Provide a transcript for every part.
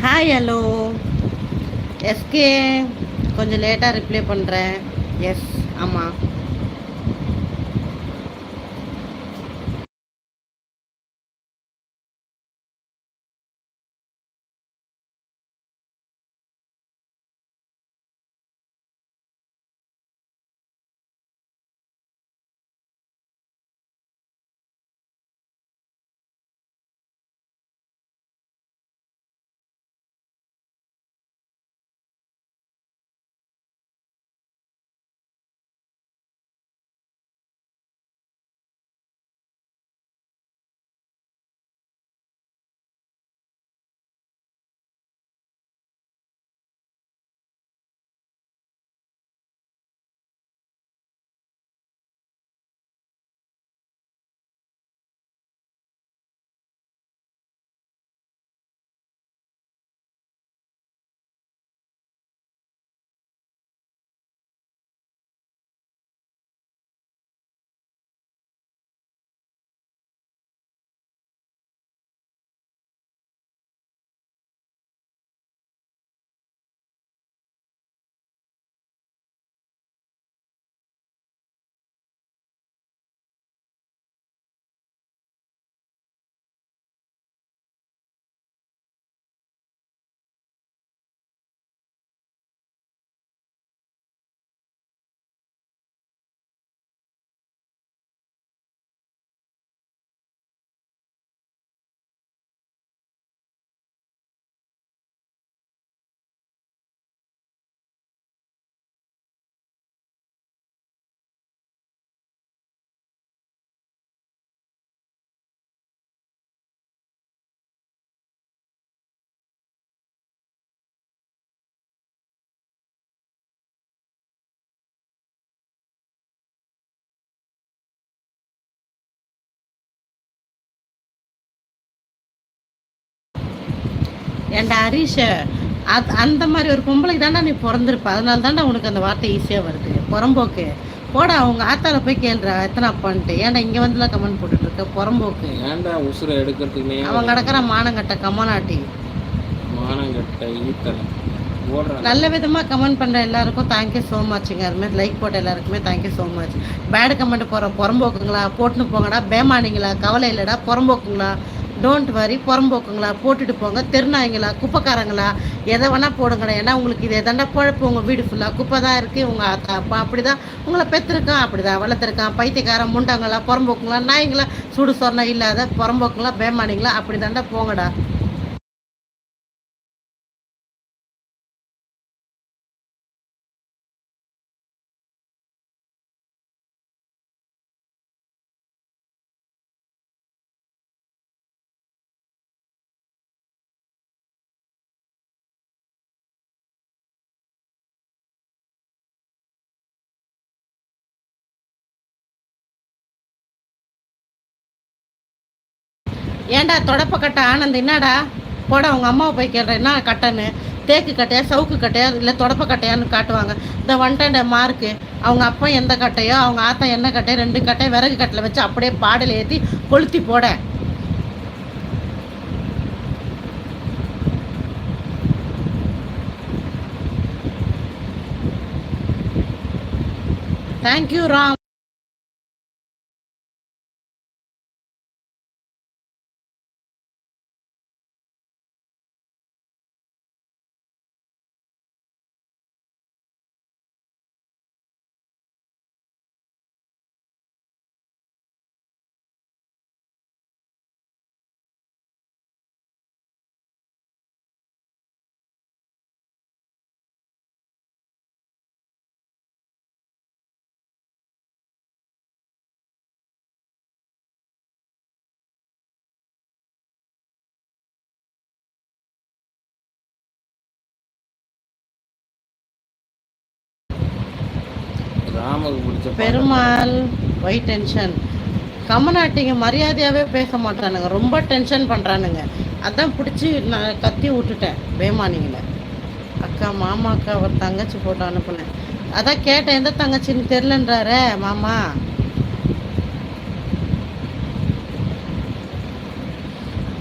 Hi hello SK கொஞ்சம் லேட்டாக reply பண்ணுறேன் எஸ் ஆமாம் ஏன்டா ஹரிஷ? அது அந்த மாதிரி ஒரு பொம்பளைக்கு தாண்டா நீ பிறந்திருப்ப. அதனால தாண்டா உனக்கு அந்த வார்த்தை ஈஸியாக வருது. புறம்போக்கு. போடா அவங்க ஆத்தால போய் கேளுடா. எத்தனை அப்பான்ட்டு. ஏன்டா இங்கே வந்துலாம் கமெண்ட் போட்டுட்டு இருக்க புறம்போக்கு. ஏன்டா உசுரை எடுக்கிறதுக்குனே அவன் கிடக்கிற மானங்கட்ட கம்மநாட்டி மானங்கட்ட நல்ல விதமாக கமெண்ட் பண்ணுற எல்லாருக்கும் தேங்க்யூ ஸோ மச்ங்க அதுமாதிரி லைக் போட்ட எல்லாருக்குமே thank you so much bad comment போகிற புறம்போக்குங்களா? போட்டுன்னு போங்கடா. பேமானிங்களா? கவலை இல்லைடா. புறம்போக்குங்களா? டோன்ட் வரி புறம்போக்குங்களா போட்டுட்டு போங்க. தெருநாய்ங்களா குப்பைக்காரங்களா எதை வேணால் போடுங்கடா ஏன்னா உங்களுக்கு இது எதாண்டா குழப்பு? உங்கள் வீடு ஃபுல்லாக குப்பை தான் இருக்குது உங்கள் அத்தா அப்பா அப்படி தான் உங்களை பெற்றிருக்கான் அப்படி தான் வளர்த்துருக்கான். பைத்தியக்காரன் முண்டாங்களா புறம்போக்குங்களா நாய்ங்களா சுடு சொரணை இல்லாத புறம்போக்குங்களா பேமானிங்களா அப்படி தாண்டா போங்கடா. ஏன்டா தொடப்பக்கட்டை ஆனந்த் என்னடா? போட அவங்க அம்மாவை போய் கேட்குறேன் என்ன கட்டைன்னு? தேக்கு கட்டையா சவுக்கு கட்டையா இல்லை தொடப்ப கட்டையான்னு காட்டுவாங்க. இந்த ஒன்டண்ட மார்க்கு அவங்க அப்பா எந்த கட்டையோ அவங்க ஆத்தா என்ன கட்டையோ ரெண்டு கட்டையை விறகு கட்டில் வச்சு அப்படியே பாடல் ஏற்றி கொளுத்தி போட. Thank you Ram. ராமக்கு பிடிச்ச பெருமாள் ஒய் டென்ஷன் கம்மநாட்டிங்க மரியாதையாகவே பேச மாட்டானுங்க. ரொம்ப டென்ஷன் பண்ணுறானுங்க அதான் பிடிச்சி நான் கத்தி விட்டுட்டேன் பேமானிங்களை. அக்கா மாமா அக்கா ஒரு தங்கச்சி போட்டு அனுப்புனேன். அதான் கேட்டேன் எந்த தங்கச்சின்னு தெரிலன்றாரே மாமா.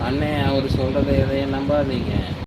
அண்ணே அவர் சொல்றதை எதையும் நம்பாதீங்க.